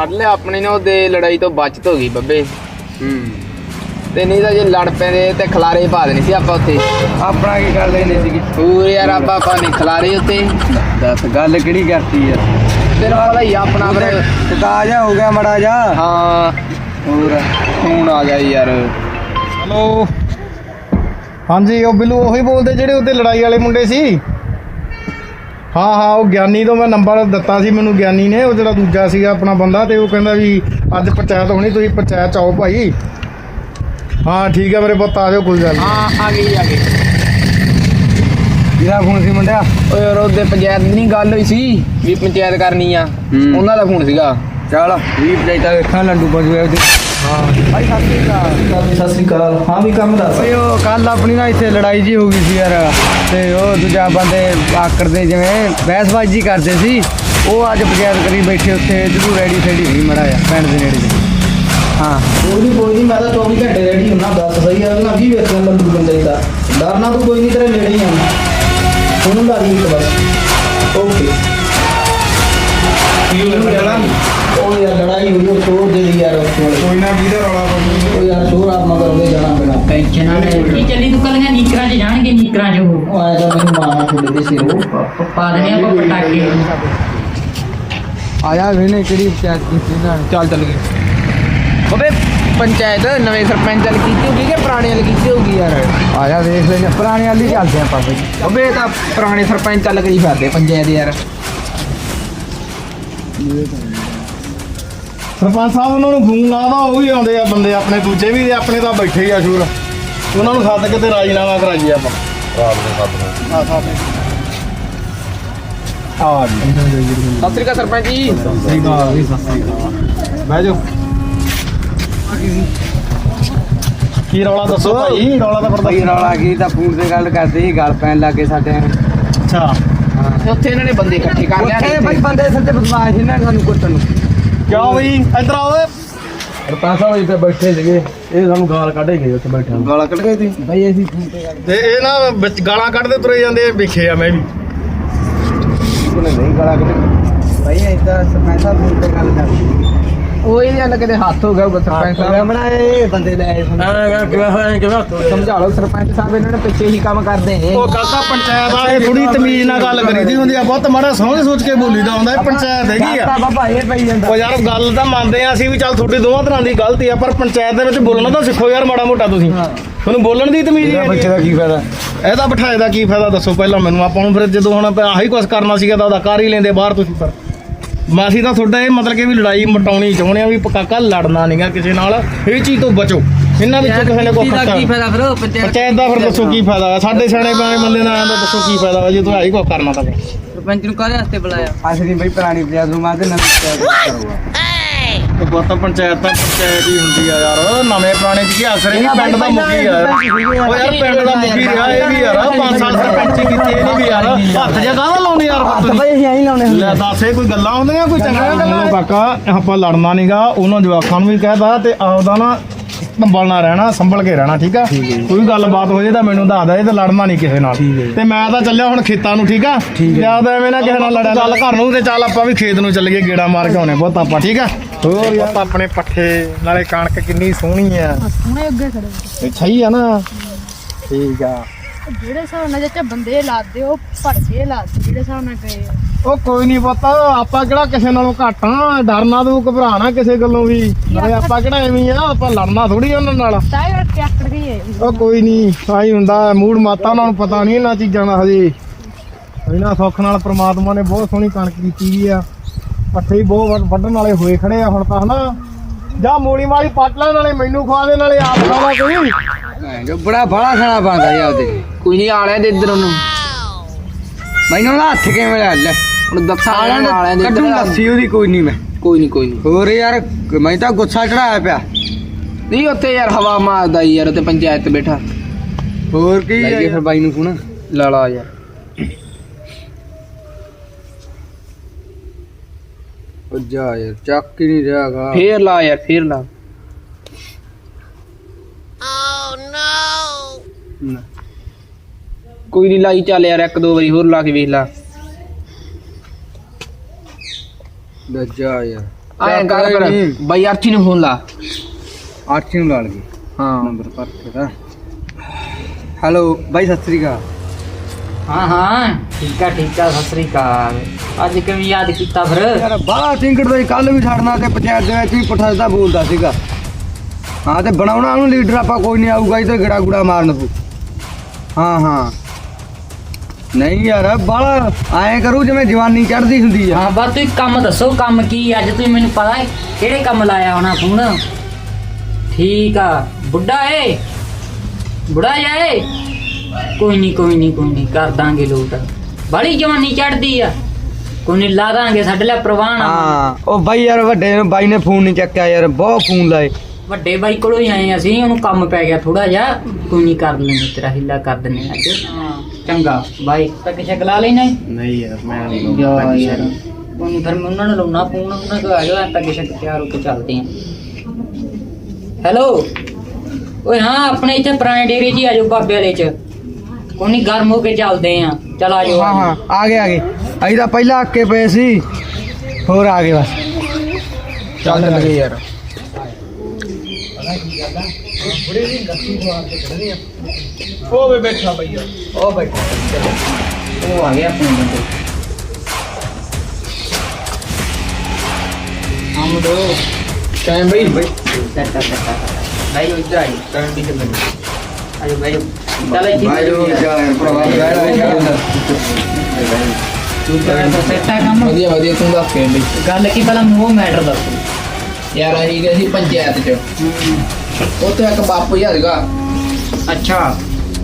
ਖੜ ਲਿਆ ਆਪਣੇ ਨੇ ਉਹਦੇ ਲੜਾਈ ਤੋਂ ਬਚਤ ਹੋ ਗਈ ਬੱਬੇ। ਹੂੰ। ਤੇ ਨਹੀਂ ਤਾਂ ਜੇ ਲੜ ਪੈਂਦੇ ਤੇ ਖਲਾਰੇ ਪਾ ਦੇਣੀ ਸੀ ਆਪਾਂ ਉੱਥੇ। ਆਪਣਾ ਕੀ ਇਹ ਨਹੀਂ ਸੀਗੀ? ਹੋਰ ਯਾਰ ਆਪਾਂ ਪਾਣੀ ਖਲਾਰੇ ਉੱਤੇ ਦੱਸ ਗੱਲ ਕਿਹੜੀ ਕਰਤੀ ਯਾਰ? ਤੇਰਾ ਵਾਲਾ ਹੀ ਆਪਣਾ ਫਿਰ। ਟਕਾ ਜਾ ਹੋ ਗਿਆ ਮੜਾ ਜਾ। ਹਾਂ। ਹੋਰ? ਫੋਨ ਆ ਗਿਆ ਯਾਰ। ਹਲੋ। ਹਾਂਜੀ ਉਹ ਬਿੱਲੂ ਉਹੀ ਬੋਲਦੇ ਜਿਹੜੇ ਉੱਤੇ ਲੜਾਈ ਵਾਲੇ ਮੁੰਡੇ ਸੀ। ਹਾਂ ਹਾਂ ਉਹ ਗਿਆਨੀ ਤੋਂ ਮੈਂ ਨੰਬਰ ਦਿੱਤਾ ਸੀ ਮੈਨੂੰ ਗਿਆਨੀ ਨੇ ਉਹ ਜਿਹੜਾ ਦੂਜਾ ਸੀਗਾ ਆਪਣਾ ਬੰਦਾ ਤੇ ਉਹ ਕਹਿੰਦਾ ਵੀ ਅੱਜ ਪੰਚਾਇਤ ਹੋਣੀ ਤੁਸੀਂ ਪੰਚਾਇਤ ਆਓ ਭਾਈ। ਹਾਂ ਠੀਕ ਹੈ ਮੇਰੇ ਪੁੱਤ ਆ ਜਾਓ ਕੋਈ ਗੱਲ ਨਹੀਂ ਹਾਂ ਆ ਗਈ ਆ ਗਈ। ਕਿਹਦਾ ਫੋਨ ਸੀ ਮੁੰਡਿਆ? ਓਏ ਯਾਰ ਉਹਦੇ ਪੰਚਾਇਤ ਦੀ ਨਹੀਂ ਗੱਲ ਹੋਈ ਸੀ ਵੀ ਪੰਚਾਇਤ ਕਰਨੀ ਆ। ਉਹਨਾਂ ਦਾ ਫੋਨ ਸੀਗਾ। ਚੱਲ ਵੀ ਪਜਾਈਤਾ ਵੇਖਾਂ ਲੰਡੂ ਬਜੂਏ ਉਹਦੇ। ਹਾਂ ਭਾਈ ਸਤਿ ਸ਼੍ਰੀ ਅਕਾਲ। ਸਤਿ ਸ੍ਰੀ ਅਕਾਲ ਹਾਂ ਵੀ ਕੰਮ ਦੱਸ। ਓਏ ਉਹ ਕੱਲ ਆਪਣੀ ਨਾ ਇੱਥੇ ਲੜਾਈ ਜੀ ਹੋ ਗਈ ਸੀ ਯਾਰ। ਤੇ ਉਹ ਦੂਜਾ ਬੰਦੇ ਆਕਰਦੇ ਜਿਵੇਂ ਬਹਿਸਬਾਜ਼ੀ ਕਰਦੇ ਸੀ ਉਹ ਅੱਜ ਪੰਚਾਇਤ ਕਰੀ ਬੈਠੇ ਉੱਥੇ ਜਰੂਰ ਰੈਡੀ ਸੈਡੀ ਨਹੀਂ ਮੜਾ ਆ ਪਿੰਡ ਦੇ ਨੇੜੇ। ਹਾਂ। ਕੋਈ ਨਹੀਂ ਕੋਈ ਨਹੀਂ ਮੈਂ ਤਾਂ 24 ਘੰਟੇ ਰੈਡੀ ਹੁੰਨਾ ਦੱਸ ਸਹੀ ਆ ਨਾ ਵੀ ਵੇਖਣ ਲੰਬੂ ਬੰਦੇ ਦਾ। ਡਰਨਾ ਤੂੰ ਕੋਈ ਨਹੀਂ ਤੇਰੇ ਨੇੜੇ ਹੀ ਆ ਉਹਨੂੰ ਲਾ ਦੀ ਇੱਕ ਬਸ ਓਕੇ। ਉਹ ਯਾਰ ਲੜਾਈ ਹੋਈ ਉਹ ਤੋੜ ਦੇ ਯਾਰ ਕੋਈ ਨਾ ਵੀਰੇ ਰੌਲਾ ਉਹ ਯਾਰ ਸ਼ੋਰ ਆਪ ਮਗਰ ਉਹਦੇ ਜਾਣਾ ਪੈਣਾ। ਟੈਨਸ਼ਨ ਨਾ ਲੈ ਕੀ ਚੱਲੀ ਤੂੰ ਕੱਲੀਆਂ ਨੀਕਰਾਂ 'ਚ ਜਾਣਗੇ ਨੀਕਰਾਂ 'ਚ ਉਹ। ਉਹ ਆਇਆ ਤਾਂ ਮੈਨੂੰ ਮਾਰਨਾ ਤੁਹਾਡੇ ਦੇ ਸਿਰੋਂ ਪ- ਪਾ ਦੇਣੇ ਆਪਾਂ ਪਟਾਕੇ। ਆਇਆ ਵੀ ਨੇ ਕਿਹੜੀ ਪੰਚਾਇਤ ਕੀਤੀ ਨਾ। ਚੱਲ ਚੱਲ ਗਏ ਉਹਦੇ ਪੰਚਾਇਤ ਨਵੇਂ ਸਰਪੰਚ ਵਾਲੀ ਕੀਤੀ ਹੋਗੀ ਕਿ ਪੁਰਾਣੇ ਵਾਲੀ ਕੀਤੀ ਹੋਗੀ ਯਾਰ? ਆਇਆ ਵੇਖ ਲੈਨੇ ਪੁਰਾਣੇ ਵਾਲੀ ਚੱਲਦੇ ਆਪਾਂ ਬਈ ਅਬੇ ਇਹ ਤਾਂ ਪੁਰਾਣੇ ਸਰਪੰਚ ਚੱਲ ਗਈ ਫਿਰਦੇ ਪੰਚਾਇਤ ਯਾਰ। ਸਰਪੰਚ ਸਾਹਿਬ ਉਹਨਾਂ ਨੂੰ ਫੋਨ ਲਾਦਾ ਉਹ ਵੀ ਆਉਂਦੇ ਆ ਬੰਦੇ ਆਪਣੇ ਦੂਜੇ ਵੀ ਤੇ ਆਪਣੇ ਤਾਂ ਬੈਠੇ ਹੀ ਆ ਸ਼ੂਰ। ਉਹਨਾਂ ਨੂੰ ਸੱਦ ਕੇ ਤੇ ਰਾਜੀਨਾਮਾ ਕਰਾਈਏ ਆਪਾਂ। ਰਾਤ ਦੇ ਆ ਸਾਹਿਬ ਆ ਜੀ। ਸਤਿ ਸ੍ਰੀ ਅਕਾਲ ਸਰਪੰਚ ਜੀ। ਸਹੀ ਗੱਲ ਵੀ ਸਹੀ ਬਹਿ ਜਾਓ। ਕੀ ਰੌਲਾ ਦੱਸੋ ਭਾਈ? ਰੌਲਾ ਤਾਂ ਬਈ ਪਰਦਾ ਰੌਲਾ ਕੀ ਤਾਂ ਫੋਨ ਤੇ ਗੱਲ ਕਰਦੇ ਸੀ ਗੱਲ ਪੈਣ ਲੱਗੇ ਸਾਡੇ। ਅੱਛਾ। ਤੇ ਉੱਥੇ ਇਹਨਾਂ ਨੇ ਬੰਦੇ ਇਕੱਠੇ ਕਰ ਲਿਆ ਉੱਥੇ ਬਈ ਬੰਦੇ ਸੱਚੇ ਬਦਮਾਸ਼ ਇਹਨਾਂ ਨੇ ਸਾਨੂੰ ਕੁੱਟਣ ਨੂੰ। ਕਿਉਂ ਬਈ? ਇੱਧਰ ਆਓ ਓਏ। ਸਰਪੰਚ ਸਾਹਿਬ ਇੱਥੇ ਬੈਠੇ ਸੀਗੇ। ਇਹ ਸਾਨੂੰ ਗਾਲ ਕੱਢੇ ਗਏ ਉੱਥੇ ਬੈਠੇ ਗਾਲਾਂ ਕੱਢ ਗਏ ਤੁਸੀਂ? ਬਈ ਅਸੀਂ ਫੋਨ ਤੇ ਗੱਲ ਤੇ ਇਹ ਨਾ ਵਿੱਚ ਗਾਲਾਂ ਕੱਢਦੇ ਤੁਰੇ ਜਾਂਦੇ ਆ, ਵੇਖੇ ਆ ਮੈਂ ਵੀ। ਕੋਨੇ ਨਹੀਂ ਗਾਲਾਂ ਕੱਢੇ ਬਈ ਇੱਦਾਂ ਸਰਪੰਚ ਸਾਹਿਬ ਫੋਨ ਤੇ ਗੱਲ ਕਰਦੇ ਉਹ ਇਹ ਜਾਂ ਕਿਤੇ ਹੱਥ ਹੋ ਗਿਆ ਹੋਊਗਾ ਸਰਪੰਚ ਸਾਹਿਬ। ਇਹ ਬੰਦੇ ਲੈ ਆਏ ਸਾਨੂੰ। ਕਿਵੇਂ ਹੋਇਆ ਕਿਵੇਂ ਸਮਝਾ ਲਓ ਸਰਪੰਚ ਸਾਹਿਬ ਇਹਨਾਂ ਨੇ ਪਿੱਛੇ ਹੀ ਕੰਮ ਕਰਦੇ ਨੇ। ਉਹ ਕਾਕਾ ਪੰਚਾਇਤ ਆ ਇਹ ਥੋੜੀ ਤਮੀਜ਼ ਨਾਲ ਗੱਲ ਕਰੀਦੀ ਹੁੰਦੀ ਆ ਬਹੁਤ ਮਾੜਾ ਸੋਚ ਸੋਚ ਕੇ ਬੋਲੀਦਾ ਹੁੰਦਾ ਇਹ ਪੰਚਾਇਤ ਹੈਗੀ ਆ। ਬਾਬਾ ਇਹ ਪਈ ਜਾਂਦਾ। ਉਹ ਯਾਰ ਗੱਲ ਤਾਂ ਮੰਨਦੇ ਆ ਅਸੀਂ ਵੀ ਚੱਲ ਤੁਹਾਡੀ ਦੋਵਾਂ ਤਰ੍ਹਾਂ ਦੀ ਗਲਤੀ ਆ ਪਰ ਪੰਚਾਇਤ ਦੇ ਵਿੱਚ ਬੋਲਣਾ ਤਾਂ ਸਿੱਖੋ ਯਾਰ ਮਾੜਾ ਮੋਟਾ ਤੁਸੀਂ। ਤੁਹਾਨੂੰ ਬੋਲਣ ਦੀ ਤਮੀਜ਼ ਨਹੀਂ ਬੱਚੇ ਹੈਗੀ। ਦਾ ਕੀ ਫਾਇਦਾ? ਇਹਦਾ ਬਿਠਾਏ ਦਾ ਕੀ ਫਾਇਦਾ ਦੱਸੋ ਪਹਿਲਾਂ ਮੈਨੂੰ ਆਪਾਂ ਨੂੰ ਫਿਰ ਜਦੋਂ ਹੁਣ ਆਪਾਂ ਆਹੀ ਕੁਝ ਕਰਨਾ ਸੀਗਾ ਤਾਂ ਉਹਦਾ ਕਰ ਹੀ ਲੈਂਦੇ ਬਾਹਰ ਤੁਸੀਂ ਪਰ ਅਸੀਂ ਤਾਂ ਤੁਹਾਡਾ ਇਹ ਮਤਲਬ ਕਿ ਵੀ ਲੜਾਈ ਮਟਾਉਣੀ ਚਾਹੁੰਦੇ ਆ ਵੀ ਕਾਕਾ ਲੜਨਾ ਨਹੀਂਗਾ ਕਿਸੇ ਨਾਲ ਇਹ ਚੀਜ਼ ਤੋਂ ਬਚੋ। ਇਹਨਾਂ ਵਿੱਚੋਂ ਕਿਸੇ ਨੇ ਕੋਈ ਕੀ ਖੱਟਾ ਫਾਇਦਾ ਫਿਰ ਪੰਚਾਇਤ ਦਾ ਫਿਰ ਦੱਸੋ ਕੀ ਫਾਇਦਾ ਸਾਡੇ ਸਿਆਣੇ ਬਿਆਣੇ ਬੰਦੇ ਨਾਲ ਆਂਦਾ ਦੱਸੋ ਕੀ ਫਾਇਦਾ ਵਾ? ਜੇ ਤੂੰ ਆਹੀ ਕੁਝ ਕਰਨਾ ਤਾਂ। ਸਰਪੰਚ ਨੂੰ ਕਾਹਦੇ ਵਾਸਤੇ ਬੁਲਾਇਆ? ਅਸੀਂ ਬਈ ਪੁਰਾਣੀ ਪੰਚਾਇਤ ਨੂੰ ਮਾਦੇ ਨਵੀਂ ਕਰੂਗਾ। ਉਹ ਪੰਚਾਇਤ ਤਾਂ ਪੰਚਾਇਤ ਹੀ ਹੁੰਦੀ ਆ ਯਾਰ। ਨਵੇਂ ਪੁਰਾਣੇ ਚ ਕੀ ਅਸਰ ਹੀ ਪਿੰਡ ਦਾ ਮੁਖੀ ਆ। ਯਾਰ ਉਹ ਯਾਰ ਪਿੰਡ ਦਾ ਮੁਖੀ ਰਿਹਾ ਇਹ ਵੀ ਯਾਰ। 5 ਸਾਲ ਸਰਪੰਚੀ ਕੀਤੀ ਇਹਨੇ ਵੀ ਯਾਰ। ਹੱਥ ਜਿਹਾ ਕਾਹਦਾ ਲਾਉਂਦੇ ਯਾਰ ਬਈ ਅਸੀਂ ਆਈ ਲਾਉਣੇ ਲੈ ਦੱਸ ਇਹ ਕੋਈ ਗੱਲਾਂ ਹੁੰਦੀਆਂ ਕੋਈ ਚੰਗਾ ਗੱਲਾਂ? ਕਾਕਾ ਆਪਾਂ ਲੜਨਾ ਨਹੀਂਗਾ ਉਹਨਾਂ ਜਵਾਕਾਂ ਨੂੰ ਵੀ ਕਹਿਦਾ ਤੇ ਆਪਦਾ ਨਾ ਸੰਭਲਣਾ ਰਹਿਣਾ ਸੰਭਲ ਕੇ ਰਹਿਣਾ ਠੀਕ ਆ? ਕੋਈ ਗੱਲਬਾਤ ਹੋ ਜੇ ਤਾਂ ਮੈਨੂੰ ਦੱਸ ਦੇ ਤੇ ਲੜਨਾ ਨਹੀਂ ਕਿਸੇ ਨਾਲ। ਤੇ ਮੈਂ ਤਾਂ ਚੱਲਿਆ ਹੁਣ ਖੇਤਾਂ ਨੂੰ ਠੀਕ ਆ? ਜ਼ਿਆਦਾ ਐਵੇਂ ਨਾ ਕਿਸੇ ਨਾਲ ਲੜਿਆ ਚੱਲ ਘਰ ਨੂੰ ਤੇ ਚੱਲ ਆਪਾਂ ਵੀ ਖੇਤ ਨੂੰ ਚੱਲੀਏ ਗੇੜਾ ਮਾਰ ਕੇ ਆਉਣੇ ਬਹੁਤ ਆਪਾਂ ਠੀਕ ਆ? ਹੋਰ ਯਾਰ। ਆਪਣੇ ਪੱਠੇ ਨਾਲੇ ਕਣਕ ਕਿੰਨੀ ਸੋਹਣੀ ਆ। ਹੁਣੇ ਅੱਗੇ ਖੜੇ ਅੱਛਾ ਹੀ ਆ ਨਾ। ਠੀਕ ਆ। ਜਿਹੜੇ ਹਿਸਾਬ ਨਾਲ ਜੇ ਬੰਦੇ ਲਾਦੇ ਉਹ ਭੜਕੇ ਲਾਦੇ ਜਿਹੜੇ ਹਿਸਾਬ ਨਾਲ ਗਏ ਆ। ਉਹ ਕੋਈ ਨਹੀਂ ਪਤਾ ਆਪਾਂ ਕਿਹੜਾ ਕਿਸੇ ਨਾਲੋਂ ਘੱਟ ਆ। ਡਰਨਾ ਤੂੰ ਘਬਰਾਣਾ ਕਿਸੇ ਗੱਲੋਂ ਵੀ। ਨਾਲੇ ਆਪਾਂ ਕਿਹੜਾ ਐਵੇਂ ਆ ਆਪਾਂ ਲੜਨਾ ਥੋੜੀ ਉਹਨਾਂ ਨਾਲ। ਤਾਂ ਹੈ ਉਹ ਕੋਈ ਨਹੀਂ ਆਈ ਹੁੰਦਾ ਮੂਡ ਮਾਤਾ ਉਹਨਾਂ ਨੂੰ ਪਤਾ ਨਹੀਂ ਇਹਨਾਂ ਚੀਜ਼ਾਂ ਦਾ ਹਜੇ। ਇਹਨਾਂ ਸੁੱਖ ਨਾਲ ਪ੍ਰਮਾਤਮਾ ਨੇ ਬਹੁਤ ਸੋਹਣੀ ਕਣਕ ਕੀਤੀ ਵੀ ਆ। ਪੱਠੇ ਹੀ ਬਹੁਤ ਵੱਢ- ਵੱਢਣ ਵਾਲੇ ਹੋਏ ਖੜੇ ਆ ਹੁਣ ਤਾਂ ਹਨਾ। ਜਾਂ ਮੂਲੀ ਮਾਲੀ ਪੱਟ ਲੈਣ ਵਾਲੇ ਮੈਨੂੰ ਖਵਾ ਦੇ ਨਾਲੇ ਆਪ ਖਾਵਾ ਕੋਈ ਜੋ ਬੜਾ ਬੜਾ ਖਾਣਾ ਪਾਉਂਦਾ ਯਾਰ ਤੇ ਕੋਈ ਨਹੀਂ ਆਲਿਆ ਦੇ ਇੱਧਰ ਉਹਨੂੰ। ਮੈਨੂੰ ਨਾ ਹੱਥ ਕਿਵੇਂ ਲੈ ਲੈ। ਹੁਣ ਦੱਸਾਂ ਆਲਿਆਂ ਨੇ ਦੇ ਕੱਢੂ ਲੱਸੀ ਉਹਦੀ ਕੋਈ ਨਹੀਂ ਮੈਂ। ਕੋਈ ਨਹੀਂ ਕੋਈ ਨਹੀਂ। ਹੋਰ ਯਾਰ ਮੈਂ ਤਾਂ ਗੁੱਸਾ ਚੜਾਇਆ ਪਿਆ। ਨਹੀਂ ਉੱਥੇ ਯਾਰ ਹਵਾ ਮਾਰਦਾ ਯਾਰ ਉੱਥੇ ਪੰਚਾਇਤ ਬੈਠਾ। ਹੋਰ ਕੀ ਹੈ ਫਿਰ ਬਾਈ ਨੂੰ ਫੋਨ। ਲੜਾ ਯਾਰ। ਜਾ ਯਾਰ ਚੱਕ ਹੀ ਨਹੀਂ ਰਿਹਾਗਾ ਫੇਰ ਲਾ ਯਾਰ ਫੇਰ ਲਾ। ਕੋਈ ਨਹੀਂ ਲਾਈ ਚੱਲ ਯਾਰ ਇੱਕ ਦੋ ਵਾਰੀ ਹੋਰ ਲਾ ਕੇ ਵੇਖ ਲਾ। ਜਾ ਯਾਰ। ਆਏ ਕਰ ਕਰ। ਨਹੀਂ। ਬਾਈ ਅਰਥੀ ਨੂੰ ਫੋਨ ਲਾ। ਆਰਚੀ ਨੂੰ ਲਾ ਲਗੀ ਹਾਂ। ਨੰਬਰ ਪਰ ਤੇਰਾ ਹੈਲੋ ਬਾਈ ਸਤਿ ਸ੍ਰੀ ਅਕਾਲ। ਹਾਂ ਹਾਂ। ਠੀਕ ਆ ਠੀਕ ਆ ਸਤਿ ਸ੍ਰੀ ਅਕਾਲ। ਅੱਜ ਕਿਵੇਂ ਯਾਦ ਕੀਤਾ ਫਿਰ? ਯਾਰ ਬਾਹਲਾ ਟਿੰਕੜ ਦਾ ਕੱਲ ਵੀ ਛੱਡਣਾ ਤੇ ਪੰਚਾਇਤ ਦੇ ਵਿੱਚ ਵੀ ਸਿੱਧਾ ਬੋਲਦਾ ਸੀਗਾ। ਹਾਂ ਤੇ ਬਣਾਉਣਾ ਉਹਨੂੰ ਲੀਡਰ ਆਪਾਂ ਕੋਈ ਨਹੀਂ ਆਊਗਾ ਇਹ ਤੇ ਗੜਾ ਗੁੜਾ ਮਾਰਨ ਪੂ ਹਾਂ ਹਾਂ। ਨਹੀਂ ਯਾਰ ਬਾਹਲਾ ਐਂ ਕਰੂ ਜਿਵੇਂ ਜਵਾਨੀ ਚੜਦੀ ਹੁੰਦੀ ਆ। ਹਾਂ ਬਸ ਤੁਸੀਂ ਕੰਮ ਦੱਸੋ ਕੰਮ ਕੀ ਅੱਜ ਤੁਸੀਂ ਮੈਨੂੰ ਪਤਾ ਹੈ ਕਿਹੜੇ ਕੰਮ ਲਾਇਆ ਹੋਣਾ ਫੋਨ? ਠੀਕ ਆ। ਬੁੱਢਾ ਏ। ਬੁੱਢਾ ਜਾਏ ਕੋਈ ਨਹੀਂ ਕੋਈ ਨਹੀਂ ਕੋਈ ਨਹੀਂ ਕਰ ਦਾਂਗੇ ਲੋਟ। ਬੜੀ ਜਵਾਨੀ ਚੜਦੀ ਆ। ਕੋਈ ਨਹੀਂ ਲਾ ਦਾਂਗੇ ਸਾਡੇ ਲਈ ਪ੍ਰਵਾਨ ਆ। ਹਾਂ ਉਹ ਬਾਈ ਯਾਰ ਵੱਡੇ ਨੂੰ ਬਾਈ ਨੇ ਫੋਨ ਨਹੀਂ ਚੱਕਿਆ ਯਾਰ ਬਹੁਤ ਫੋਨ ਲਾਏ। ਵੱਡੇ ਬਾਈ ਕੋਲੋਂ ਹੀ ਆਏ ਅਸੀਂ ਉਹਨੂੰ ਕੰਮ ਪੈ ਗਿਆ ਥੋੜਾ ਜਿਹਾ। ਕੋਈ ਨਹੀਂ ਕਰ ਲੈਂਦੇ ਤੇਰਾ ਹਿੱਲਾ ਕਰ ਦਿੰਨੇ ਅੱਜ। ਚੰਗਾ ਬਾਈ ਤਾਂ ਕਿਸੇ ਲਾ ਲੈਣਾ ਨਹੀਂ ਯਾਰ ਮੈਂ ਯਾਰ ਯਾਰ ਉਹਨੂੰ ਫਿਰ ਮੈਂ ਉਹਨਾਂ ਨੂੰ ਲਾਉਣਾ ਫੋਨ ਉਹਨਾਂ ਕੋ ਆ ਜਾਓ ਤਾਂ ਕਿਸੇ ਤਿਆਰ ਹੋ ਕੇ ਚੱਲਦੇ ਆਂ। ਹੈਲੋ? ਓਏ ਹਾਂ ਆਪਣੇ ਇੱਥੇ ਪੁਰਾਣੇ ਡੇਰੇ 'ਚ ਹੀ ਆ ਜਾਓ ਬਾਬੇ ਵਾਲੇ 'ਚ। ਕੋਈ ਨਹੀਂ ਗਰਮ ਹੋ ਕੇ ਚੱਲਦੇ ਆਂ। ਚਲ ਆ ਜਾਓ ਹਾਂ ਹਾਂ ਆ ਗਏ ਆ ਗਏ। ਅਸੀਂ ਤਾਂ ਪਹਿਲਾਂ ਅੱਕੇ ਪਏ ਸੀ। ਹੋਰ ਆ ਗਏ ਬਸ। ਚੱਲ ਲੱਗੇ ਯਾਰ। ਉਹ ਵੀ ਬੈਠਾ ਬਈ ਉਹ ਬਾਈ ਉਹ ਆ ਗਏ ਆਪਣੇ ਬੰਦੇ। ਹਮ ਦੋ। ਟਾਈਮ ਬਈ। ਬਈ ਟੱਟਾ ਟੱਟਾ ਭਾਈ ਉਧਰ ਵਧੀਆ ਵਧੀਆ ਤੂੰ ਦੱਸ ਕੇ ਬਈ ਗੱਲ ਕੀ ਪਹਿਲਾਂ ਮੂੰਹ ਮੈਟਰ ਦੱਸ ਯਾਰ ਅਸੀਂ ਗਏ ਸੀ ਪੰਚਾਇਤ ਚ ਉੱਥੇ ਇੱਕ ਬਾਪੂ ਹੀ ਹੈਗਾ ਅੱਛਾ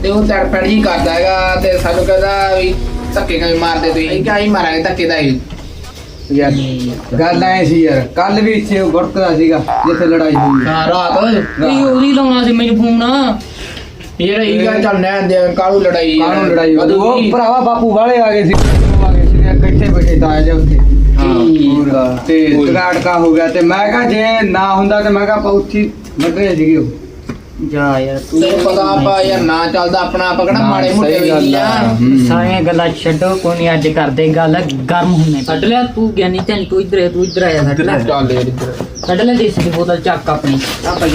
ਤੇ ਉਹ ਤੜਪੜ ਜੀ ਕਰਦਾ ਹੈਗਾ ਤੇ ਸਾਨੂੰ ਕਹਿੰਦਾ ਵੀ ਧੱਕੇ ਕਿਵੇਂ ਮਾਰਦੇ ਤੁਸੀਂ ਕਿਹਾ ਮਾਰਾਂਗੇ ਧੱਕੇ ਦਾ ਹੀ ਯਾਰ ਗੱਲ ਐ ਸੀ ਯਾਰ ਕੱਲ ਵੀ ਇੱਥੇ ਉਹ ਗੁੜਕਦਾ ਸੀਗਾ ਜਿੱਥੇ ਲੜਾਈ ਹੋਈ ਹਾਂ ਰਾਤ ਨਹੀਂ ਉਹਦੀ ਲਾਉਣਾ ਸੀ ਮੈਨੂੰ ਫੋਨ ਯਾਰ ਇਹ ਗੱਲ ਚੱਲ ਨਾ ਦੇ ਕਾਲੂ ਲੜਾਈ ਕਾਹਨੂੰ ਲੜਾਈ ਹੋਈ ਉਹ। ਭਰਾਵਾ ਬਾਪੂ ਵਾਲੇ ਆ ਗਏ ਸੀ ਆ ਗਏ ਸੀ ਇਕੱਠੇ ਬੈਠੇ ਤਾਂ ਜਾ ਉੱਥੇ। ਹੋਰ ਤੇ ਟਕਾਟਕਾ ਹੋ ਗਿਆ ਤੇ ਮੈਂ ਕਿਹਾ ਜੇ ਨਾ ਹੁੰਦਾ ਤੇ ਮੈਂ ਕਿਹਾ ਆਪਾਂ ਉੱਥੇ ਵੱਡੇ ਸੀਗੇ ਉਹ ਜਾ ਯਾਰ ਤੂੰ ਤੈਨੂੰ ਪਤਾ ਆਪਾਂ ਯਾਰ ਨਾ ਚੱਲਦਾ ਆਪਣਾ ਆਪਾਂ ਕਿਹੜਾ ਨਾ, ਮਾੜੇ ਮੋਟੇ ਆ। ਆ। ਸਾਰੀਆਂ ਗੱਲਾਂ ਛੱਡੋ ਕੋਈ ਨਹੀਂ ਅੱਜ ਕਰਦੇ ਗੱਲ ਗਰਮ ਹੁੰਨੇ ਛੱਡ ਤੂੰ ਗਿਆਨੀ ਤੇ ਤੂੰ ਇੱਧਰ ਆ ਤੂੰ ਇੱਧਰ ਆਇਆ ਛੱਡ ਲੈ। ਚੱਲ ਯਾਰ ਇੱਧਰ। ਛੱਡ ਲੈ ਦੇਸੀ ਦੀ ਬੋਤਲ ਚੱਕ ਆਪਣੀ। ਆ ਛੱਡ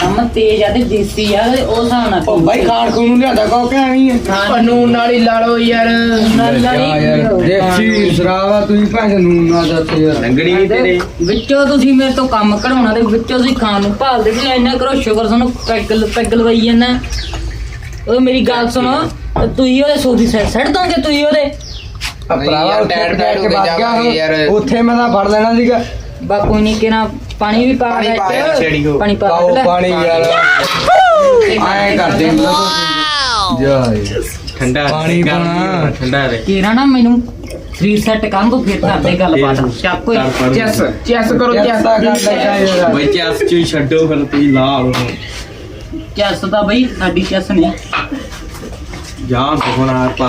ਕੰਮ ਤੇਜ਼ ਆ ਤੇ ਦੇਸੀ ਆ ਤੇ ਉਹ ਹਿਸਾਬ ਨਾਲ ਉਹ ਬਾਈ ਖਾਣ ਖੂਨ ਨੂੰ ਲਿਆਦਾ ਕਿ ਐਵੇਂ ਕਾਨੂੰਨ ਨਾਲ ਹੀ ਲਾ ਲਓ ਯਾਰ। ਦੇਸੀ ਤੁਸੀਂ ਭੈਣ ਨੂੰ ਨਾ ਦੱਸ ਯਾਰ। ਲੰਗੜੀ ਵੀ ਤੇਰੇ। ਵਿੱਚੋਂ ਤੁਸੀਂ ਮੇਰੇ ਤੋਂ ਕੰਮ ਕਢਾਉਣਾ ਤੇ ਵਿੱਚੋਂ ਤੁਸੀਂ ਖਾਣ ਨੂੰ ਭਾਲਦੇ ਵੀ ਇੰਨਾ ਕਰੋ ਸ਼ੁਕਰ ਸਾਨੂੰ ਪੈਗ ਪੈਗ ਲਵਾਈ ਜਾਂਦਾ। ਉਹ ਮੇਰੀ ਗੱਲ ਸੁਣੋ। ਤੇ ਤੁਸੀਂ ਉਹਦੇ ਸੋਫੀ ਸੈੱਟ ਸੱਟ ਦੋਗੇ ਤੁਸੀਂ ਉਹਦੇ? ਆ ਨਹੀਂ ਭਰਾਵਾ ਯਾਰ, ਉੱਥੇ ਬੈਠ ਕੇ ਵੱਜ ਗਿਆ ਜਾਵਾਂਗੇ ਯਾਰ। ਹੁਣ। ਉੱਥੇ ਮੈਂ ਤਾਂ ਫੜ ਲੈਣਾ ਸੀਗਾ। ਬਾ ਕੋਈ ਨਹੀਂ ਕਿਨਾ ਪਾਣੀ ਵੀ ਪਾ ਪਾਣੀ ਵਿੱਚ। ਪਾ ਯਾਰ, ਛੇੜੀ ਹੋ। ਪਾਣੀ ਪਾ ਪਾਓ ਲੈ। ਪਾਣੀ ਯਾਰ। ਐਂ ਕਰਦੇ ਮਤਲਬ ਜਾ ਯਾਰ। ਠੰਡਾ ਪਾਣੀ ਪਾਉਣਾ। ਠੰਡਾ ਦੇ ਤੇਰਾ ਨਾ ਮੈਨੂੰ ਥਰੀ ਸੈੱਟ ਕਰਨ ਤੋਂ ਫਿਰ ਕਰਦੇ ਗੱਲਬਾਤ ਚੱਕ ਕੋਈ ਚੈਸ ਚੈਸ ਕਰੋ ਚੈਸ ਕਿਆ ਕਰ ਲੈ ਯਾਰ। ਬਈ ਚੈਸ ਚ ਛੱਡੋ ਫਿਰ ਤੁਸੀਂ ਲਾ ਲਓ। ਚੈਸ ਤਾਂ ਬਈ ਸਾਡੀ ਚੈਸ ਨਹੀਂ ਜਾਂ ਹੁਣ ਆ ਪਾ।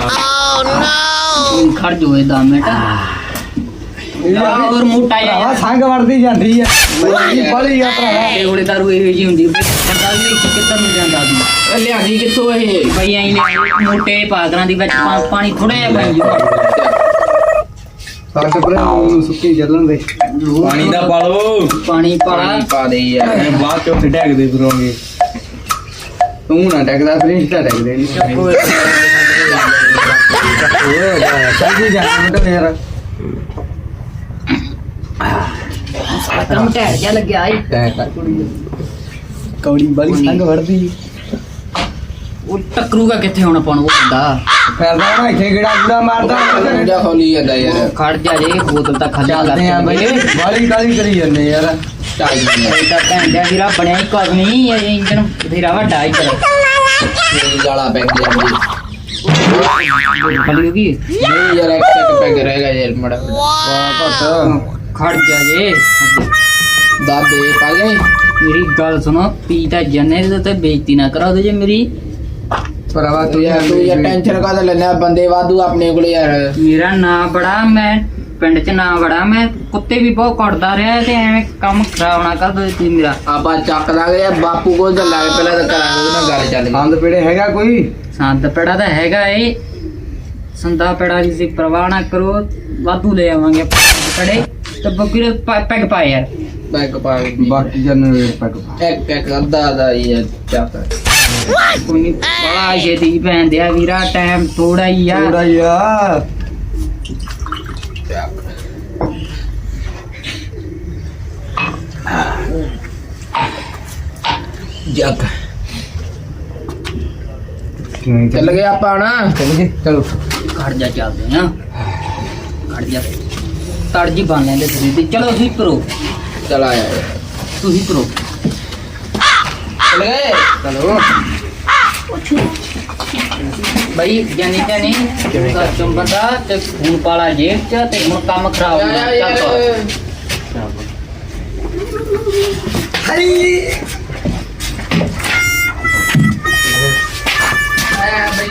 ਖੜ ਜੋ ਇਹ 10 ਮਿੰਟ। ਹੋਰ ਮੋਟਾ ਭਰਾਵਾ ਜਿਹਾ ਸੰਗ ਵੜਦੀ ਜਾਂਦੀ ਆ। ਬੜੀ ਬੜੀ ਆ ਭਰਾਵਾ। ਇਹ ਉਹਦੇ ਦਾਰੂ ਇਹੋ ਜੀ ਹੁੰਦੀ ਬੰਦਾ ਵੀ ਵੇਖੀ ਕਿੱਧਰ ਨੂੰ ਜਾਂਦਾ ਦੀ ਲਿਆਦੀ ਕਿੱਥੋਂ ਇਹ? ਬਈ ਐਂ ਨੇ ਮੋਟੇ ਪਾਗਰਾਂ ਦੀ ਵਿੱਚ ਪਾ- ਪਾਣੀ ਥੋੜਾ ਜਿਹਾ ਪਾਈ ਜਾਓ ਸਾਡੇ ਨੂੰ ਸੁੱਕੀ ਚੱਲਣ ਦੇ। ਪਾਣੀ ਦਾ ਪਾ ਲਓ ਪਾਣੀ ਪਾਲਾ ਪਾਣੀ ਪਾ ਦੇ ਯਾਰ। ਬਾਅਦ ਚੋਂ ਡੈਗਦੇ ਫਿਰੋਂਗੇ। ਤੂੰ ਨਾ ਡੈਕਦਾ ਫਰਿੰਜ ਤਾਂ ਡੈਕਦੇ ਨਹੀਂ ਚੱਕੋ ਓਏ ਮੁੰਡਾ ਕੰਮ ਜਾ ਲੱਗਿਆ ਈ। ਕੌੜੀ ਬੜੀ ਸੰਗ ਵੜਦੀ। ਉਹ ਟੱਕਰੂਗਾ ਕਿੱਥੇ ਹੁਣ ਆਪਾਂ ਨੂੰ ਉਹ ਬੰਦਾ ਫਿਰਦਾ ਨਾ ਇੱਥੇ ਗੇੜਾ ਗੁੜਾ ਮਾਰਦਾ ਮੁੰਡਾ ਖੋਲੀ ਜਾਂਦਾ ਯਾਰ। ਖੜ ਜਾ ਜੇ ਬੋਤਲ ਤਾਂ ਖਾਲੀ ਚੱਲਦੇ ਆ ਬਈ ਬਾਲੀ ਕਾਲੀ ਕਰੀ ਜਾਂਦੇ ਯਾਰ। ਚੱਲ ਜਾਂਦਾ ਇਹ ਤਾਂ ਭੈਣ ਦਾ ਵੀਰਾ ਬਣਿਆ ਹੀ ਕੁਝ ਨਹੀਂ ਇਹ ਇੰਜਨ ਬਥੇਰਾ ਵੱਡਾ ਹੀ ਕਰ। ਗਾਲਾ ਪੈ ਜਾਂਦੀ ਖਾਲੀ ਹੋ ਗਈ? ਨਹੀਂ ਯਾਰ ਇੱਕ ਇੱਕ ਪੈਗ ਰਹੇਗਾ ਯਾਰ ਮੜਾ। ਵਾਹ ਭੱਟ ਖੜ ਜਾ ਜੇ ਦਾਦੇ ਪਾ ਗਏ। ਮੇਰੀ ਗੱਲ ਸੁਣੋ ਪੀ ਤਾਂ ਜੰਨੇ ਤੇ ਬੇਇੱਜ਼ਤੀ ਨਾ ਕਰਾ ਜੇ ਮੇਰੀ। ਭਰਾਵਾ ਤੂੰ ਤੂੰ ਯਾਰ ਤੂੰ ਯਾਰ ਟੈਨਸ਼ਨ ਕਾਹਦਾ ਲੈਣਾ ਬੰਦੇ ਵਾਧੂ ਆਪਣੇ ਕੋਲ ਯਾਰ। ਮੇਰਾ ਨਾਂ ਬੜਾ ਮੈਂ ਪਿੰਡ 'ਚ ਨਾ ਵੜਾ ਮੈਂ ਕੁੱਤੇ ਵੀ ਬਹੁਤ ਕੱਟਦਾ ਰਿਹਾ ਤੇ ਐਵੇਂ ਕੰਮ ਖਰਾਬ ਨਾ ਕਰ ਦੋ ਤੀ ਮੇਰਾ। ਆਪਾਂ ਚੱਕ ਲਾਂਗੇ ਬਾਪੂ ਕੋਲ ਚੱਲਾਂਗੇ ਪਹਿਲਾਂ ਤਾਂ ਕਰਾਂਗੇ ਉਹਦੇ ਨਾਲ ਗੱਲ ਚੱਲ ਗਈ। ਸੰਦ ਪੇੜੇ ਹੈਗਾ ਕੋਈ? ਸੰਦ ਪੜਾ ਤਾਂ ਹੈਗਾ ਏ। ਸੰਦਾ ਪੜਾ ਦੀ ਸੀ ਪ੍ਰਵਾਹ ਨਾ ਕਰੋ ਵਾਧੂ ਲੈ ਆਵਾਂਗੇ ਪੜੇ। ਤੇ ਬੱਕਰੀ ਪੈਗ ਪਾ ਯਾਰ। ਬੈਕ ਪਾ ਬਾਕੀ ਜਨਰੇਟ ਪੈਕ ਇੱਕ ਇੱਕ ਅੱਧਾ ਦਾ ਹੀ ਹੈ ਚੱਕ ਕੋਈ ਨਹੀਂ ਬੜਾ ਛੇਤੀ ਭੈਣ ਦਿਆ ਵੀਰਾ ਟਾਈਮ ਥੋੜਾ ਹੀ ਆ। ਥੋੜਾ ਯਾਰ ਜੱਕ ਕਿਵੇਂ ਚੱਲ ਗਏ ਆਪਾਂ ਨਾ ਚੱਲ ਗਏ ਚਲੋ। ਖੜ ਜਾ ਚੱਲਦੇ ਆ ਖੜ ਜਾ ਤੜ ਜੀ ਬਣ ਲੈਂਦੇ ਤੁਸੀਂ ਤੇ ਚਲੋ ਤੁਸੀਂ ਕਰੋ। ਚਲ ਆਇਆ। ਤੁਸੀਂ ਕਰੋ। ਚੱਲ ਗਏ ਚਲੋ ਬਈ ਜਾਨੀ ਜਾਨੀ ਕਿਵੇਂ ਚੰਬਦਾ ਤੇ ਖੂਨ ਪਾਲਾ ਜੇਬ ਚ ਤੇ ਹੁਣ ਕੰਮ ਖਰਾਬ ਹੋ ਯਾ ਗਿਆ ਚੱਲ ਯਾ ਤੁਰ। ਆਇਆ ਬਈ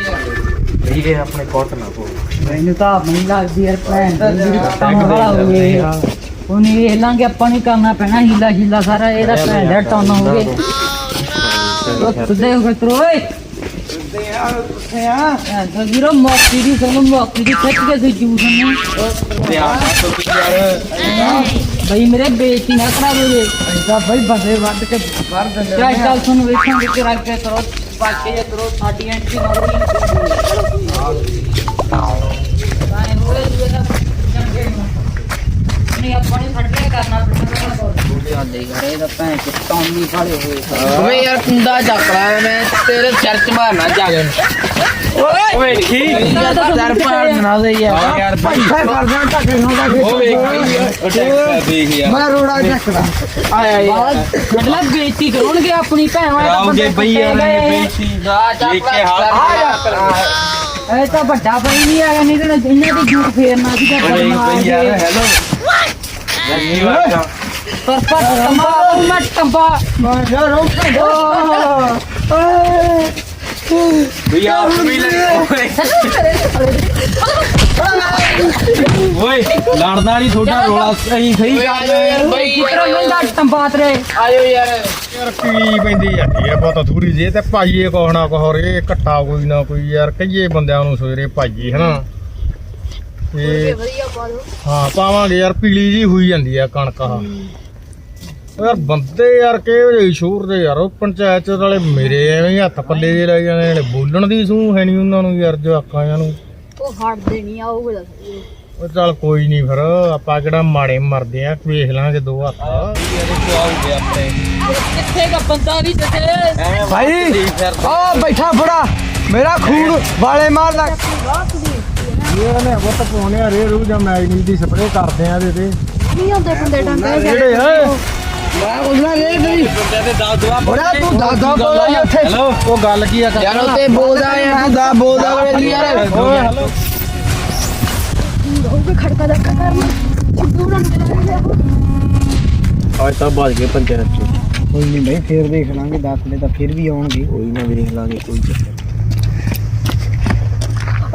ਮੈਨੂੰ ਤਾਂ ਆਪ ਨਹੀਂ ਲੱਗਦੀ ਯਾਰ ਭੈਣ ਦੀ। ਜਿਹੜੀ ਕੰਮ ਵਾਲਾ ਹੋ ਗਿਆ ਹੁਣ ਇਹ ਲਾਂਗੇ ਆਪਾਂ ਨਹੀਂ ਕਰਨਾ ਪੈਣਾ ਹੀਲਾ ਹੀਲਾ ਸਾਰਾ ਇਹਦਾ ਭੈਣ ਦਾ ਟਨ ਹੋ ਗਏ ਉਹ ਤੁਦੇ ਹੋ ਗਏ ਤਰ ਓਏ ਯਾਰ ਵੀਰੋ ਮੌਕੀ ਦੀ ਸਾਨੂੰ ਮੌਕੀ ਦੀ ਖਿੱਚ ਕੇ ਦੇ ਜੂਸ ਨੂੰ ਬਈ ਮੇਰੇ ਬੇਇੱਜ਼ਤੀ ਨਾ ਕਰਾ ਦੋ ਜੇ ਤਾਂ ਬਈ ਬੰਦੇ ਵੱਢ ਕੇ ਬਾਹਰ ਨਹੀਂ ਆਪਾਂ ਨੇ ਫੜ ਕੇ ਕਰਨਾ ਪੈਣਾ ਦੇ ਓਏ ਯਾਰ ਕੁੰਡਾ ਚੱਕ ਮੈਂ ਤੇਰੇ ਸਿਰ ਚ ਮਾਰਨਾ ਜਾ ਕੇ। ਓਏ ਕੀ? ਸਿਰ ਪਾੜਨਾ ਦੇ ਯਾਰ। ਯਾਰ ਭਾਈ। ਕਰਦਾ ਟੱਕੇ ਖਾਂਦਾ ਮੈਂ ਰੋੜਾ ਚੱਕਦਾ ਆਇਆ ਯਾਰ ਮਤਲਬ ਬੇਇੱਜ਼ਤੀ ਕਰਨਗੇ ਆਪਣੀ ਭੈਣ ਵਾਲੇ ਬਈ ਯਾਰ ਜਾ ਚੱਕ ਲੈ ਇਹ ਤਾਂ ਵੱਡਾ ਬਈ ਨਹੀਂ ਆਇਆ ਨਹੀਂ ਤੇ ਇਹਨਾਂ ਦੀ ਜੂਠ ਫੇਰਨਾ ਸੀ ਤਾਂ ਬਈ ਹੈਲੋ ਲੜਦਾ ਨਹੀਂ ਤੁਹਾਡਾ ਰੋਲਾ ਸਹੀ ਸਹੀ ਯਾਰ ਪੈਂਦੀ ਜਾਂਦੀ ਬਹੁਤ ਥੋੜੀ ਜੇ ਤੇ ਭਾਈਏ ਕੋਹ ਨਾ ਕੋਹ ਰੇ ਘੱਟਾ ਕੋਈ ਨਾ ਕੋਈ ਯਾਰ ਕਈਏ ਬੰਦਿਆਂ ਨੂੰ ਸਵੇਰੇ ਭਾਜੀ ਹਨਾ ਤੇ ਵਧੀਆ ਪਾ ਦੋ ਹਾਂ ਪਾਵਾਂਗੇ ਯਾਰ ਪੀਲੀ ਜੀ ਹੋਈ ਜਾਂਦੀ ਆ ਕਣਕ ਆ ਯਾਰ ਬੰਦੇ ਯਾਰ ਕਿਹੋ ਜਿਹੇ ਸ਼ੋਰ ਦੇ ਯਾਰ ਉਹ ਪੰਚਾਇਤ ਵਾਲੇ ਮੇਰੇ ਐਵੇਂ ਹੀ ਹੱਥ ਪੱਲੇ ਜੇ ਲਾਈ ਜਾਂਦੇ ਨੇ ਬੋਲਣ ਦੀ ਸੂਹ ਹੈ ਨਹੀਂ ਉਹਨਾਂ ਨੂੰ ਯਾਰ ਜਵਾਕਾਂ ਜਿਹਾਂ ਨੂੰ। ਉਹ ਹਟਦੇ ਨਹੀਂ ਆਉਗੇ ਦੱਸ ਉਹ ਚੱਲ ਕੋਈ ਨਹੀਂ ਫਿਰ ਆਪਾਂ ਕਿਹੜਾ ਮਾੜੇ ਮਰਦੇ ਆ ਵੇਖ ਲਾਂਗੇ ਦੋ ਹੱਥ। ਕਿੱਥੇ ਦਾ ਬੰਦਾ ਵੀ ਜਿੱਥੇ ਭਾਈ ਆ ਬੈਠਾ ਫੜਾ ਮੇਰਾ ਖੂਨ ਵਾਲੇ ਮਾਰਦਾ। ਇਹ ਨੇ ਤਾਂ ਪਾਉਣੇ ਆ ਰੇ ਰੂ ਜਾਂ ਮੈਗਨੀ ਦੀ ਸਪਰੇਅ ਕਰਦੇ ਆ ਇਹਦੇ ਤੇ। ਨਹੀਂ ਹੁੰਦੇ ਬੰਦੇ ਡੰਡੇ ਜਿਹੜੇ ਹੈ ਮੈਂ ਉਹਨਾਂ ਰੇ ਨਹੀਂ। ਬੜਾ ਤੂੰ ਦਾਦਾ ਬੋਲਾ ਇੱਥੇ। ਹੈਲੋ। ਉਹ ਗੱਲ ਕੀ ਆ ਯਾਰ ਉਹ ਤੇ ਬੋਲਦਾ ਯਾਰ ਤੂੰ ਦਾ ਬੋਲਦਾ ਵੇ ਯਾਰ। ਓਏ ਹੈਲੋ। ਹੋਊਗਾ ਖੜਕਾ ਦਾ ਕਰਨਾ। ਸਿੱਧੂ ਰੰਗ ਅੱਜ ਤਾਂ ਭੱਜ ਗਏ ਪੰਚਾਇਤ ਚ। ਕੋਈ ਨਹੀਂ ਬਈ ਫੇਰ ਦੇਖ ਲਾਂਗੇ ਦਾਖਲੇ ਤਾਂ ਫਿਰ ਵੀ ਆਉਣਗੇ। ਕੋਈ ਨਾ ਵੇਖ ਲਾਂਗੇ ਕੋਈ ਚੱਕਰ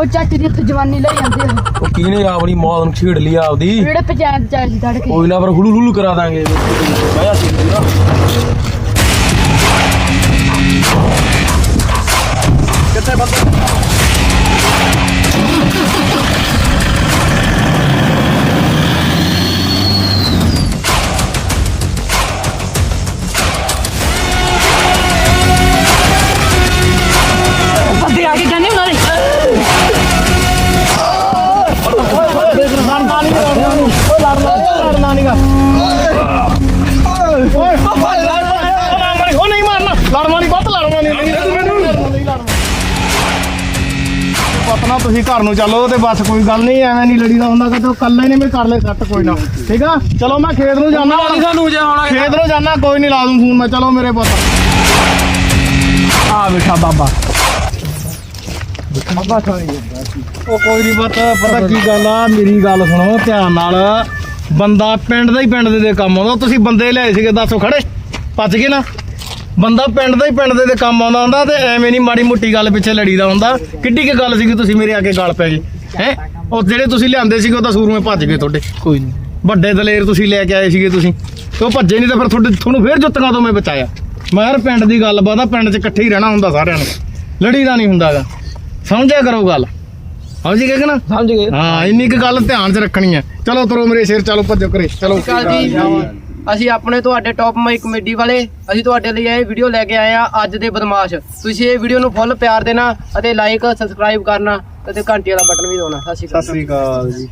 ਉਹ ਚਾਚੇ ਦੀ ਉੱਥੇ ਜਵਾਨੀ ਲਈ ਜਾਂਦੇ ਆ। ਉਹ ਕਿਹਨੇ ਆਪਣੀ ਮੌਤ ਨੂੰ ਛੇੜ ਲਈ ਆਪਦੀ? ਜਿਹੜੇ ਪੰਚਾਇਤ ਚ ਆਏ ਸੀ ਤੜਕੇ। ਕੋਈ ਨਾ ਪਰ ਹੁਲੂ ਹੁਲੂ ਕਰਾ ਦਾਂਗੇ। ਬਾਇਆ ਸੀ ਨਾ ਕਿੱਥੇ ਬੰਦੇ? ਘਰ ਨੂੰ ਚੱਲੋ ਤੇ ਬਸ ਕੋਈ ਗੱਲ ਨਹੀਂ ਐਵੇਂ ਨਹੀਂ ਲੜੀਦਾ ਹੁੰਦਾ ਕਿ ਤੂੰ ਕੱਲੇ ਨੇ ਵੀ ਕਰ ਲੈ ਸੱਟ ਕੋਈ ਨਾ। ਠੀਕ ਆ? ਚਲੋ ਮੈਂ ਖੇਤ ਨੂੰ ਜਾਣਾ। ਸਾਨੂੰ ਜੇ ਆਉਣਾ ਖੇਤ ਨੂੰ ਜਾਣਾ ਕੋਈ ਨਹੀਂ ਲਾ ਦੂੰ ਫੋਨ ਮੈਂ। ਚਲੋ ਮੇਰੇ ਪੁੱਤ। ਆ ਬੈਠਾ ਬਾਬਾ। ਬਾਬਾ ਉਹ ਕੋਈ ਨਹੀਂ ਪਤਾ ਪਤਾ ਕੀ ਗੱਲ ਆ ਮੇਰੀ ਗੱਲ ਸੁਣੋ ਧਿਆਨ ਨਾਲ। ਬੰਦਾ ਪਿੰਡ ਦਾ ਹੀ ਪਿੰਡ ਦੇ ਦੇ ਕੰਮ ਆਉਂਦਾ। ਤੁਸੀਂ ਬੰਦੇ ਲਿਆਏ ਸੀਗੇ ਦੱਸੋ ਖੜੇ। ਪੱਜ ਗਏ ਨਾ? ਬੰਦਾ ਪਿੰਡ ਦਾ ਹੀ ਪਿੰਡ ਦੇ ਦੇ ਕੰਮ ਆਉਂਦਾ ਹੁੰਦਾ ਤੇ ਐਵੇਂ ਨਹੀਂ ਮਾੜੀ ਮੁੱਟੀ ਗੱਲ ਪਿੱਛੇ ਲੜੀਦਾ ਹੁੰਦਾ। ਕਿੱਡੀ ਕੀ ਗੱਲ ਸੀਗੀ ਤੁਸੀਂ ਮੇਰੇ ਕੇ ਗੱਲ ਪੈ ਗਈ ਹੈ? ਉਹ ਜਿਹੜੇ ਤੁਸੀਂ ਲਿਆਂਦੇ ਸੀਗੇ ਉਹ ਤਾਂ ਸੂਰਮੇ ਭੱਜ ਗਏ ਤੁਹਾਡੇ। ਕੋਈ ਨਹੀਂ। ਵੱਡੇ ਦਲੇਰ ਤੁਸੀਂ ਲੈ ਕੇ ਆਏ ਸੀਗੇ ਤੁਸੀਂ ਤੇ ਉਹ ਭੱਜੇ ਨਹੀਂ ਤਾਂ ਫਿਰ ਤੁਹਾਡੇ ਤੁਹਾਨੂੰ ਫੇਰ ਜੁੱਤੀਆਂ ਤੋਂ ਮੈਂ ਬਚਾਇਆ। ਮੈਂ ਯਾਰ ਪਿੰਡ ਦੀ ਗੱਲ ਬਾਤ ਆ ਪਿੰਡ 'ਚ ਇਕੱਠੇ ਹੀ ਰਹਿਣਾ ਹੁੰਦਾ ਸਾਰਿਆਂ ਨੂੰ। ਲੜੀਦਾ ਨਹੀਂ ਹੁੰਦਾਗਾ ਸਮਝਿਆ ਕਰੋ ਗੱਲ। ਸਮਝ ਗਏ ਕਿ ਨਾ? ਸਮਝ ਗਏ। ਹਾਂ ਇੰਨੀ ਕੁ ਗੱਲ ਧਿਆਨ 'ਚ ਰੱਖਣੀ ਹੈ। ਚਲੋ ਤਰੋ ਮੇਰੇ ਸਿਰ ਚਲੋ ਭੱਜੋ ਘਰੇ। ਚਲੋ। ਜੀ। ਅਸੀਂ ਆਪਣੇ ਤੁਹਾਡੇ ਟੌਪ ਮਾਈ ਕਮੇਡੀ ਵਾਲੇ, ਅਸੀਂ ਤੁਹਾਡੇ ਲਈ ਇਹ ਵੀਡੀਓ ਲੈ ਕੇ ਆਏ ਆ ਅੱਜ ਦੇ ਬਦਮਾਸ਼। ਤੁਸੀਂ ਇਹ ਵੀਡੀਓ ਨੂੰ ਫੁੱਲ ਪਿਆਰ ਦੇਣਾ ਅਤੇ ਲਾਈਕ ਸਬਸਕ੍ਰਾਈਬ ਕਰਨਾ ਅਤੇ ਘੰਟੀ ਵਾਲਾ ਬਟਨ ਵੀ ਦਬਾਉਣਾ। ਸਤਿ ਸ਼੍ਰੀ ਅਕਾਲ। ਸਤਿ ਸ੍ਰੀ ਅਕਾਲ ਜੀ।